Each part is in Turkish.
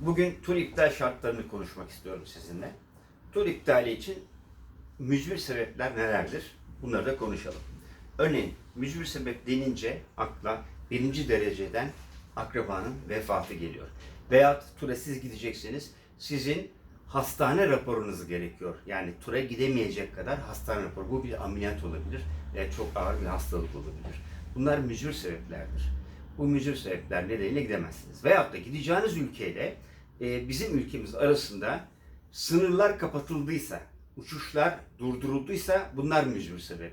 Bugün tur iptal şartlarını konuşmak istiyorum sizinle. Tur iptali için mücbir sebepler nelerdir? Bunları da konuşalım. Örneğin mücbir sebep denince akla birinci dereceden akrabanın vefatı geliyor. Veyahut tura siz gideceksiniz, sizin hastane raporunuz gerekiyor. Yani tura gidemeyecek kadar hastane raporu. Bu bir ameliyat olabilir, veya çok ağır bir hastalık olabilir. Bunlar mücbir sebeplerdir. Bu mücbir sebepler nedeniyle gidemezsiniz. Veyahut da gideceğiniz ülkeyle e, bizim ülkemiz arasında sınırlar kapatıldıysa, uçuşlar durdurulduysa bunlar mücbir sebep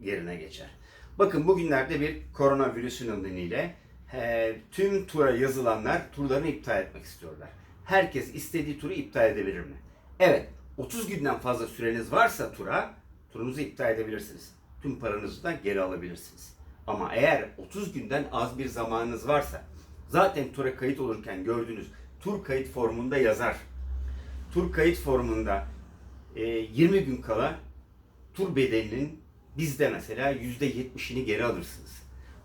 yerine geçer. Bakın bugünlerde bir koronavirüsün nedeniyle e, tüm tura yazılanlar turlarını iptal etmek istiyorlar. Herkes istediği turu iptal edebilir mi? Evet, 30 günden fazla süreniz varsa tura, turunuzu iptal edebilirsiniz. Tüm paranızı da geri alabilirsiniz. Ama eğer 30 günden az bir zamanınız varsa, zaten tura kayıt olurken gördüğünüz tur kayıt formunda yazar. Tur kayıt formunda e, 20 gün kala tur bedelinin bizde mesela %70'ini geri alırsınız.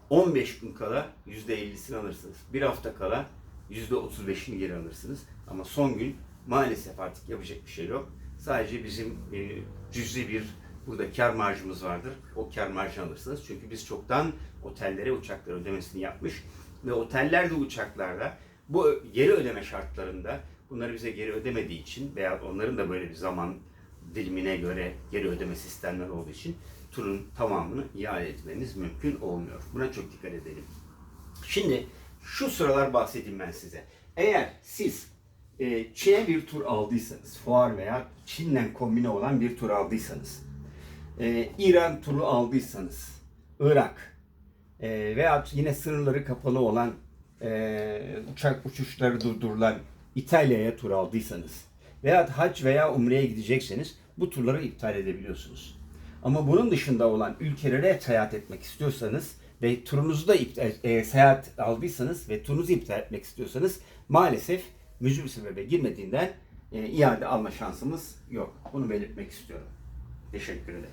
15 gün kala %50'sini alırsınız. Bir hafta kala %35'ini geri alırsınız. Ama son gün maalesef artık yapacak bir şey yok. Sadece bizim e, cüzi bir burada kar marjımız vardır. O kar marjını alırsınız. Çünkü biz çoktan otellere uçakları ödemesini yapmış ve oteller de uçaklarda bu geri ödeme şartlarında bunları bize geri ödemediği için veya onların da böyle bir zaman dilimine göre geri ödeme sistemleri olduğu için turun tamamını iade etmeniz mümkün olmuyor. Buna çok dikkat edelim. Şimdi şu sıralar bahsedeyim ben size. Eğer siz e, Çin'e bir tur aldıysanız, fuar veya Çin'le kombine olan bir tur aldıysanız, e, İran turu aldıysanız, Irak e, veya yine sınırları kapalı olan e, uçak uçuşları durdurulan İtalya'ya tur aldıysanız veya hac veya umreye gidecekseniz bu turları iptal edebiliyorsunuz. Ama bunun dışında olan ülkelere seyahat etmek istiyorsanız ve turunuzu da iptal, e, seyahat aldıysanız ve turunuzu iptal etmek istiyorsanız maalesef mücbir sebebe girmediğinden e, iade alma şansımız yok. Bunu belirtmek istiyorum. Teşekkür ederim.